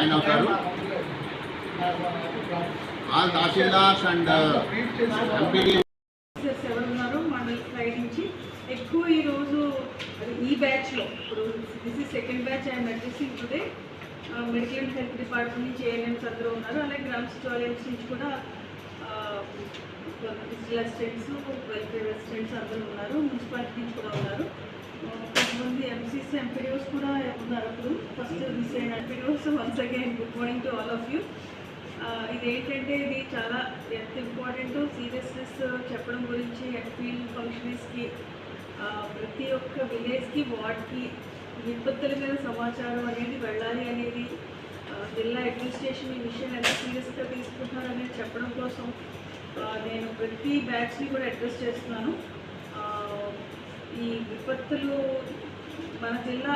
Join అవుతారు. All tahsildars and MPD ఎవరు ఉన్నారో నుంచి. ఎక్కువ ఈరోజు ఈ బ్యాచ్లో ఇప్పుడు this is second batch I'm addressing today medical and health department నుంచి ఏఎన్ఎంస్ అందరూ ఉన్నారు. అలాగే గ్రామ్ సచివాలయమ్స్ నుంచి కూడా డిజిటల్ అసిస్టెంట్స్ వెల్ఫేర్ అసిస్టెంట్స్ అందరూ ఉన్నారు. మున్సిపాలిటీ నుంచి కూడా ఉన్నారు. కొంతమంది ఎంసీసీ ఎంపీడీఓస్ కూడా ఉన్నారు అప్పుడు ఫస్ట్ దిస్ అయిన MPDOs once again good morning to all of you ఇదేంటంటే ఇది చాలా ఎంత ఇంపార్టెంట్ సీరియస్నెస్ చెప్పడం గురించి ఫీల్డ్ ఫంక్షనరీస్కి ప్రతి ఒక్క విలేజ్కి వార్డ్కి విపత్తుల మీద సమాచారం అనేది వెళ్ళాలి అనేది జిల్లా అడ్మినిస్ట్రేషన్ ఈ విషయం ఎంత సీరియస్గా తీసుకుంటున్నారు అనేది చెప్పడం కోసం నేను ప్రతి బ్యాచ్ని కూడా అడ్రస్ చేస్తున్నాను. ఈ విపత్తులు మన జిల్లా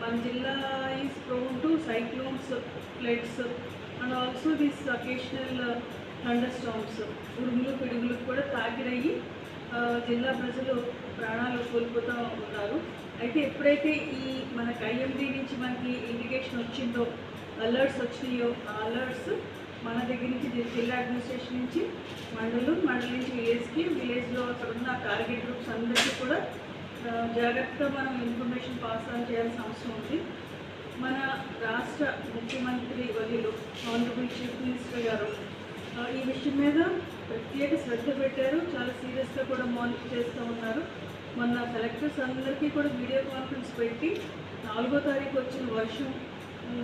మన జిల్లా is prone to cyclones floods and also this occasional thunder storms ఉరుములు పిడుగులు కూడా తాకిడయ్యి జిల్లా ప్రజలు ప్రాణాలు కోల్పోతూ ఉన్నారు. అయితే ఎప్పుడైతే ఈ మనకి ఐఎండీ నుంచి మనకి ఇండికేషన్ వచ్చిందో అలర్ట్స్ వచ్చినాయో ఆ అలర్ట్స్ మన దగ్గర నుంచి జిల్లా అడ్మినిస్ట్రేషన్ నుంచి మండలం మండలి నుంచి విలేజ్కి విలేజ్లో అక్కడ ఉన్న టార్గెట్ గ్రూప్స్ అందరికీ కూడా జాగ్రత్తగా మనం ఇన్ఫర్మేషన్ పాస్ ఆన్ చేయాల్సిన అవసరం ఉంది. మన రాష్ట్ర ముఖ్యమంత్రి వర్యులు ఆనరబుల్ చీఫ్ మినిస్టర్ గారు ఈ విషయం మీద ప్రత్యేక శ్రద్ధ పెట్టారు. చాలా సీరియస్గా కూడా మానిటర్ చేస్తూ ఉన్నారు. మొన్న కలెక్టర్స్ అందరికీ కూడా వీడియో కాన్ఫరెన్స్ పెట్టి నాలుగో తారీఖు వచ్చిన వర్షం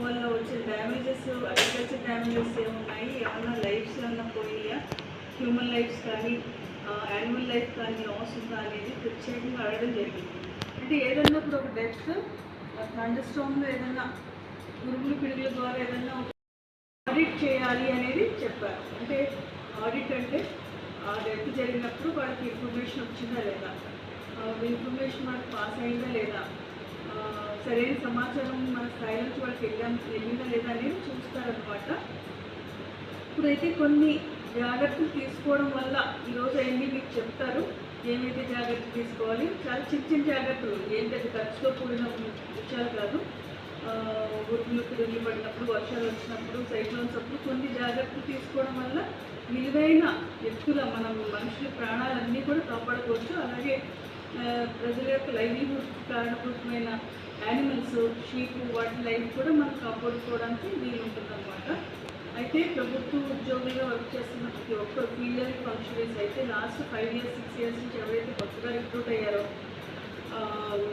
వల్ల వచ్చిన డ్యామేజెస్ అగ్రికల్చర్ డ్యామేజెస్ ఏమున్నాయి? ఏమన్నా లైఫ్స్ ఏమన్నా పోయినాయా? హ్యూమన్ లైఫ్స్ కానీ యానిమల్ లైఫ్ కానీ లాస్ ఉందా అనేది ప్రత్యేకంగా అడగడం జరిగింది. అంటే ఏదన్నా ఇప్పుడు ఒక డెత్ థండర్ స్టోమ్లో ఏదన్నా పురుగులు పిడుగుల ద్వారా ఏదన్నా ఆడిట్ చేయాలి అనేది చెప్పారు. అంటే ఆడిట్ అంటే ఆ డెత్ జరిగినప్పుడు వాళ్ళకి ఇన్ఫర్మేషన్ వచ్చిందా లేదా? ఇన్ఫర్మేషన్ మనకు పాస్ అయిందా లేదా? సరైన సమాచారం మన స్థాయి నుంచి వాళ్ళకి వెళ్ళాం వెళ్ళిందా లేదా అనేది చూస్తారనమాట ఇప్పుడైతే కొన్ని జాగ్రత్తలు తీసుకోవడం వల్ల ఈరోజు అవన్నీ మీకు చెప్తారు. ఏమైతే జాగ్రత్తలు తీసుకోవాలి? చాలా చిన్న చిన్న జాగ్రత్తలు. ఏంటంటే ఖర్చుతో కూడిన విషయాలు కాదు. ఆ, తిరిగి పడినప్పుడు వర్షాలు వచ్చినప్పుడు సైక్లోన్స్ అప్పుడు కొన్ని జాగ్రత్తలు తీసుకోవడం వల్ల విలువైన వ్యక్తుల మనం మనుషుల ప్రాణాలన్నీ కూడా కాపాడుకోవచ్చు. అలాగే ప్రజల యొక్క లైవ్లీహుడ్ కారణభూతమైన యానిమల్స్ షీప్ వాటి లైఫ్ కూడా మనం కాపాడుకోవడానికి వీలు ఉంటుందన్నమాట అయితే ప్రభుత్వ ఉద్యోగులుగా వర్క్ చేస్తున్న ప్రతి ఒక్క ఫీల్డ్ ఫంక్షనరీస్ అయితే last five years six years నుంచి ఎవరైతే కొత్తగా రిక్రూట్ అయ్యారో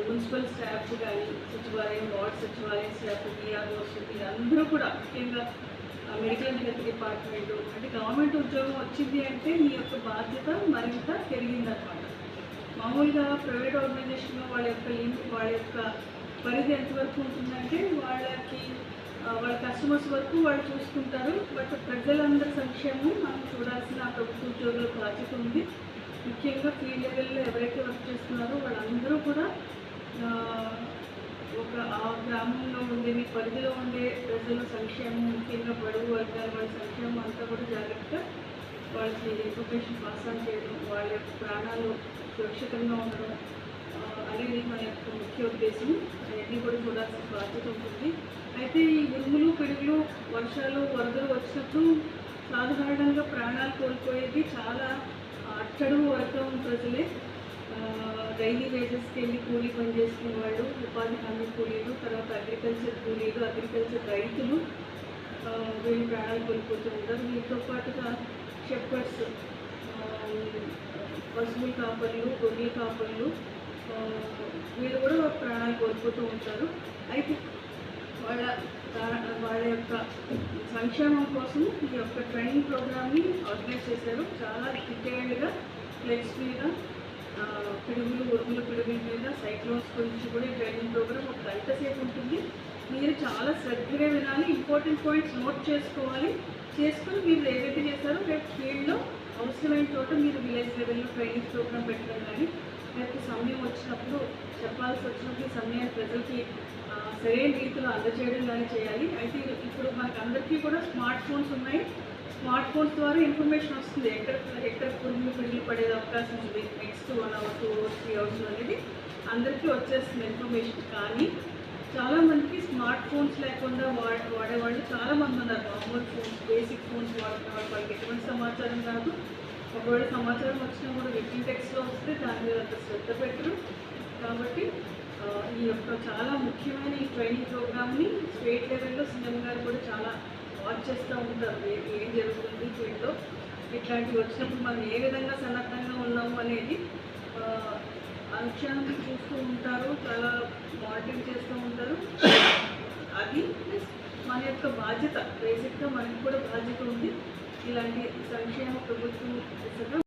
మున్సిపల్ స్టాఫ్ కానీ సచివాలయం వార్డ్ సచివాలయం స్టాఫ్ డిఆర్ఓస్ అందరూ కూడా ముఖ్యంగా మెడికల్ హెల్త్ డిపార్ట్మెంట్ అంటే గవర్నమెంట్ ఉద్యోగం వచ్చింది అంటే మీ యొక్క బాధ్యత మరింత పెరిగిందనమాట మామూలుగా ప్రైవేట్ ఆర్గనైజేషన్లో వాళ్ళ యొక్క లింక్ వాళ్ళ యొక్క పరిధి ఎంతవరకు ఉంటుందంటే వాళ్ళకి వాళ్ళ కస్టమర్స్ వరకు వాళ్ళు చూసుకుంటారు. బట్ ప్రజలందరి సంక్షేమం మనం చూడాల్సిన ప్రభుత్వ ఉద్యోగుల బాధ్యత ఉంది. ముఖ్యంగా ఫీల్డ్ లెవెల్లో ఎవరైతే వర్క్ చేస్తున్నారో వాళ్ళందరూ కూడా ఒక ఆ గ్రామంలో ఉండే మీ పరిధిలో ఉండే ప్రజల సంక్షేమం ముఖ్యంగా బడుగు వర్గాల వాళ్ళ సంక్షేమం అంతా కూడా జాగ్రత్తగా వాళ్ళకి ఇన్ఫర్మేషన్ పాస్ ఆన్ చేయడం వాళ్ళ యొక్క ప్రాణాలు సురక్షితంగా ఉండడం అనేది మన యొక్క ముఖ్య ఉద్దేశం. అవన్నీ కూడా చూడాల్సిన బాధ్యత ఉంటుంది. అయితే ఈ ఉరుములు పిడుగులు వర్షాలు వరదలు వచ్చినప్పుడు సాధారణంగా ప్రాణాలు కోల్పోయేది చాలా అట్టడుగు వర్గం ప్రజలే. డైలీ వేజెస్కి వెళ్ళి కూలీ పని చేసుకునే వాళ్ళు ఉపాధి హామీ కూలీలు తర్వాత అగ్రికల్చర్ కూలీలు అగ్రికల్చర్ రైతులు వీళ్ళు ప్రాణాలు కోల్పోతూ ఉంటారు వీటితో పాటుగా షెప్పర్స్ పశువుల కాపర్లు గొర్రెల కాపర్లు ఆ, వీళ్ళు కూడా ప్రాణాలు కోల్పోతూ ఉంటారు. అయితే వాళ్ళ వాళ్ళ యొక్క సంక్షేమం కోసం ఈ యొక్క ట్రైనింగ్ ప్రోగ్రామ్ని ఆర్గనైజ్ చేశారు. చాలా డీటెయిల్డ్గా ప్లేస్ మీద పిడుగులు ఉరుములు పిడుగుల మీద సైక్లోన్స్ గురించి కూడా ఈ ట్రైనింగ్ ప్రోగ్రామ్ ఒక గంట సేపు ఉంటుంది. మీరు చాలా శ్రద్ధగా వినాలి. ఇంపార్టెంట్ పాయింట్స్ నోట్ చేసుకోవాలి. చేసుకుని మీరు ఏదైతే చేశారో రేపు ఫీల్డ్లో అవసరమైన చోట మీరు విలేజ్ లెవెల్లో ట్రైనింగ్ ప్రోగ్రామ్ పెట్టడం కానీ రేపు సమయం వచ్చినప్పుడు చెప్పాల్సి వచ్చినప్పుడు ఈ సమయాన్ని ప్రజలకి సరైన రీతిలో అందజేయడం కానీ చేయాలి. అయితే ఇప్పుడు మనకు అందరికీ కూడా స్మార్ట్ ఫోన్స్ ఉన్నాయి. స్మార్ట్ ఫోన్స్ ద్వారా ఇన్ఫర్మేషన్ వస్తుంది. ఎక్కడ ఎక్కడ పురుగులు పిడుగులు పడే అవకాశం ఉంది. Next one hour two hours three hours అనేది అందరికీ వచ్చేస్తుంది ఇన్ఫర్మేషన్. కానీ చాలా మందికి స్మార్ట్ ఫోన్స్ లేకుండా వాడ వాడేవాళ్ళు చాలా మంది ఉన్నారు నార్మల్ ఫోన్స్ బేసిక్ ఫోన్స్ వాడుతున్న వాళ్ళకి ఎటువంటి సమాచారం రాదు. ఒకవేళ సమాచారం వచ్చినా కూడా రిటర్న్ టెక్స్ట్లో వస్తే దాని మీద అంత శ్రద్ధ పెట్టరు. కాబట్టి ఈ యొక్క చాలా ముఖ్యమైన ఈ ట్రైనింగ్ ప్రోగ్రామ్ని స్టేట్ లెవెల్లో సీఎం గారు కూడా చాలా వాచ్ చేస్తూ ఉంటారు. ఏం జరుగుతుంది స్టేట్లో ఇట్లాంటివి వచ్చినప్పుడు మనం ఏ విధంగా సన్నద్ధంగా ఉన్నాము అనేది అనుక్షణం చూస్తూ ఉంటారు. చాలా మానిటరింగ్ చేస్తూ ఉంటారు. అది మన యొక్క బాధ్యత బేసిక్గా మనకి కూడా బాధ్యత ఉంది. ఇలాంటి సంక్షేమ ప్రభుత్వం